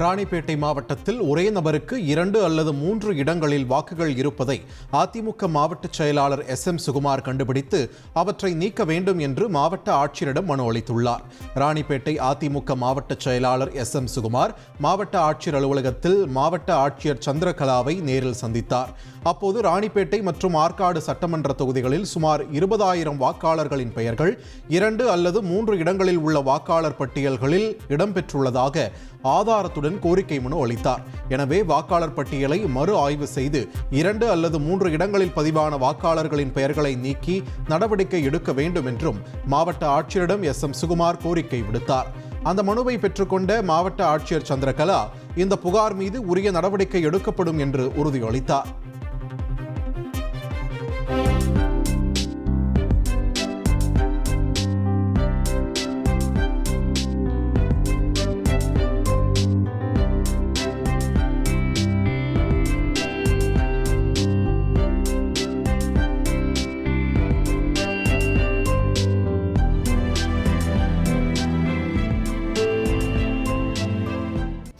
ராணிப்பேட்டை மாவட்டத்தில் ஒரே நபருக்கு இரண்டு அல்லது மூன்று இடங்களில் வாக்குகள் இருப்பதை அதிமுக மாவட்ட செயலாளர் எஸ் எம் சுகுமார் கண்டுபிடித்து அவற்றை நீக்க வேண்டும் என்று மாவட்ட ஆட்சியரிடம் மனு அளித்துள்ளார். ராணிப்பேட்டை அதிமுக மாவட்ட செயலாளர் எஸ் எம் சுகுமார் மாவட்ட ஆட்சியர் அலுவலகத்தில் மாவட்ட ஆட்சியர் சந்திரகலாவை நேரில் சந்தித்தார். அப்போது ராணிப்பேட்டை மற்றும் ஆற்காடு சட்டமன்ற தொகுதிகளில் சுமார் இருபதாயிரம் வாக்காளர்களின் பெயர்கள் இரண்டு அல்லது மூன்று இடங்களில் உள்ள வாக்காளர் பட்டியல்களில் இடம்பெற்றுள்ளதாக ஆதாரத்துடன் கோரிக்கை மனு அளித்தார். எனவே வாக்காளர் பட்டியலை மறு ஆய்வு செய்து இரண்டு அல்லது மூன்று இடங்களில் பதிவான வாக்காளர்களின் பெயர்களை நீக்கி நடவடிக்கை எடுக்க வேண்டும் என்றும் மாவட்ட ஆட்சியரிடம் எஸ். எம். சுகுமார் கோரிக்கை விடுத்தார். அந்த மனுவை பெற்றுக்கொண்ட மாவட்ட ஆட்சியர் சந்திரகலா இந்த புகார் மீது உரிய நடவடிக்கை எடுக்கப்படும் என்று உறுதியளித்தார்.